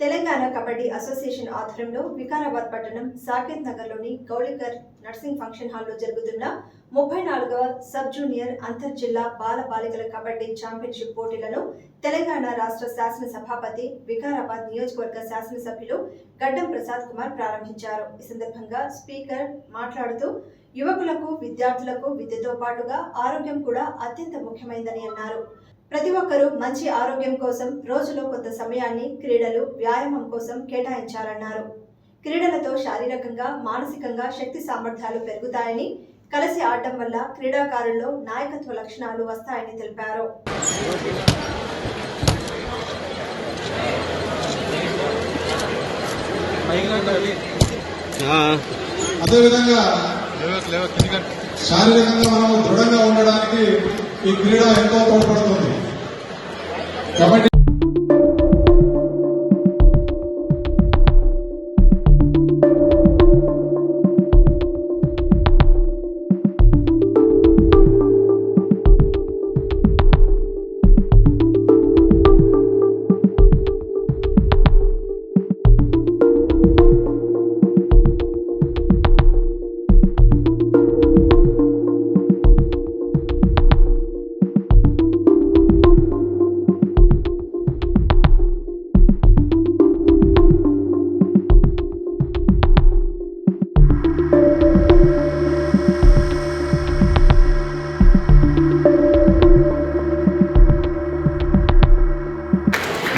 Telangana kabaddi association ఆధ్వర్యంలో వికారాబాద్ పట్టణం సాకేత్ నగర్లోని గౌళికర్ నర్సింగ్ ఫంక్షన్ హాల్లో జరుగుతున్న ముప్పై నాలుగవ సబ్ జూనియర్ అంతర్ జిల్లా బాల బాలికల కబడ్డీ ఛాంపియన్షిప్ పోటీలను తెలంగాణ రాష్ట్ర శాసన సభాపతి వికారాబాద్ నియోజకవర్గ శాసనసభ్యులు గడ్డం ప్రసాద్ కుమార్ ప్రారంభించారు. ఈ సందర్భంగా స్పీకర్ మాట్లాడుతూ యువకులకు విద్యార్థులకు విద్యతో పాటుగా ఆరోగ్యం కూడా అత్యంత ముఖ్యమైనదని అన్నారు. ప్రతి ఒక్కరూ మంచి ఆరోగ్యం కోసం రోజులో కొంత సమయాన్ని క్రీడలు వ్యాయామం కోసం కేటాయించాలన్నారు. క్రీడలతో శారీరకంగా మానసికంగా శక్తి సామర్థ్యాలు పెరుగుతాయని కలిసి ఆడటం వల్ల క్రీడాకారుల్లో నాయకత్వ లక్షణాలు వస్తాయని తెలిపారు. అదేవిధంగా శారీరకంగా మనము దృఢంగా ఉండడానికి ఈ క్రీడ ఎంతో తోడ్పడుతుంది. కబడ్డీ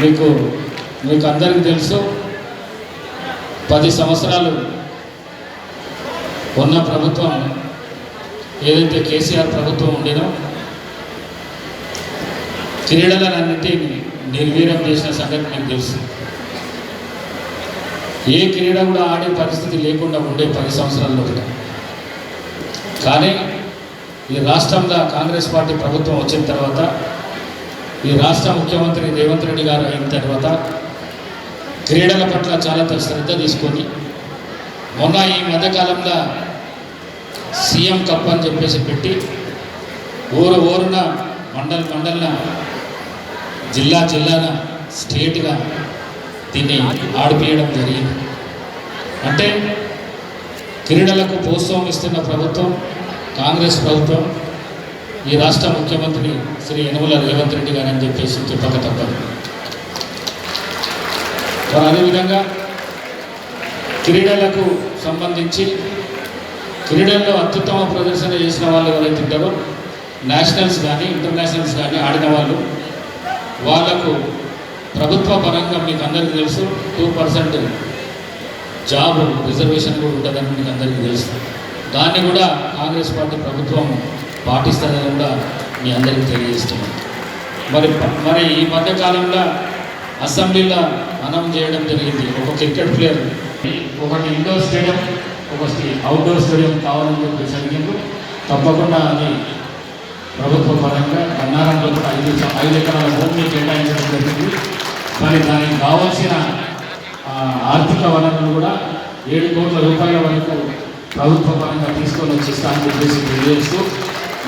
మీకు మీకు అందరికీ తెలుసు పది సంవత్సరాలు ఉన్న ప్రభుత్వం ఏదైతే కేసీఆర్ ప్రభుత్వం ఉండేనో క్రీడలన్నింటినీ నిర్వీర్యం చేసిన సంగతి మీకు తెలుసు. ఏ క్రీడ కూడా ఆడే పరిస్థితి లేకుండా ఉండే పది సంవత్సరాల్లో కూడా కానీ ఈ రాష్ట్రంలో కాంగ్రెస్ పార్టీ ప్రభుత్వం వచ్చిన తర్వాత ఈ రాష్ట్ర ముఖ్యమంత్రి రేవంత్ రెడ్డి గారు అయిన తర్వాత క్రీడల పట్ల చాలా శ్రద్ధ తీసుకొని మొన్న ఈ మధ్యకాలంలో సీఎం కప్ అని చెప్పేసి పెట్టి ఊరు ఊరున మండల్ మండల జిల్లా జిల్లాన స్టేట్గా దీన్ని ఆడిపియడం జరిగింది. అంటే క్రీడలకు ప్రోత్సాహం ఇస్తున్న ప్రభుత్వం కాంగ్రెస్ ప్రభుత్వం ఈ రాష్ట్ర ముఖ్యమంత్రి శ్రీ యనుమల రేవంత్ రెడ్డి గారు అని చెప్పేసి చెప్పక తప్పదు. మరి అదేవిధంగా క్రీడలకు సంబంధించి క్రీడల్లో అత్యుత్తమ ప్రదర్శన చేసిన వాళ్ళు ఎవరైతే ఉంటారో నేషనల్స్ కానీ ఇంటర్నేషనల్స్ కానీ ఆడిన వాళ్ళు వాళ్ళకు ప్రభుత్వ పరంగా మీకు అందరికీ తెలుసు టూ పర్సెంట్ జాబ్ రిజర్వేషన్ కూడా ఉంటుందని మీకు అందరికీ తెలుసు. దాన్ని కూడా కాంగ్రెస్ పార్టీ ప్రభుత్వం పాటిస్తుందని కూడా మీ అందరికీ తెలియజేస్తున్నాను. మరి మరి ఈ మధ్యకాలంలో అసెంబ్లీలో మనం చేయడం జరిగింది. ఒక క్రికెట్ ప్లేయర్. ఒకటి ఇండోర్ స్టేడియం ఒకటి అవుట్డోర్ స్టేడియం కావాలని చెప్పి జరిగింది. తప్పకుండా అది ప్రభుత్వ పరంగా కన్నారంలో కూడా ఐదు ఐదు ఎకరాల భూమిని కేటాయించడం జరిగింది. మరి దానికి కావాల్సిన ఆర్థిక వనరులు కూడా ఏడు కోట్ల రూపాయల వరకు ప్రభుత్వ పరంగా తీసుకొని వచ్చిస్తానని చెప్పేసి తెలియజేస్తూ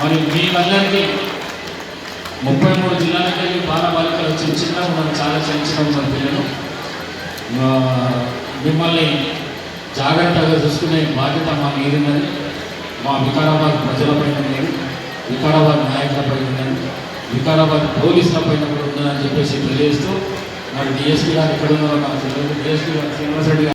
మరి మీకందరికీ ముప్పై మూడు జిల్లాలకు బాలబాలికలు చిన్న చిన్న మనం చాలా చిన్న చిన్న పిల్లలు మిమ్మల్ని జాగ్రత్తగా చూసుకునే బాధ్యత మా మీదున్నది మా వికారాబాద్ ప్రజలపైన లేదు వికారాబాద్ నాయకులపై ఉన్నది. వికారాబాద్ పోలీసులపైన కూడా ఉందని చెప్పేసి తెలియజేస్తూ మరి డిఎస్పీ గారు ఎక్కడ ఉన్నారో నాకు తెలియదు. డిఎస్పీ గారు శ్రీనివాసరెడ్డి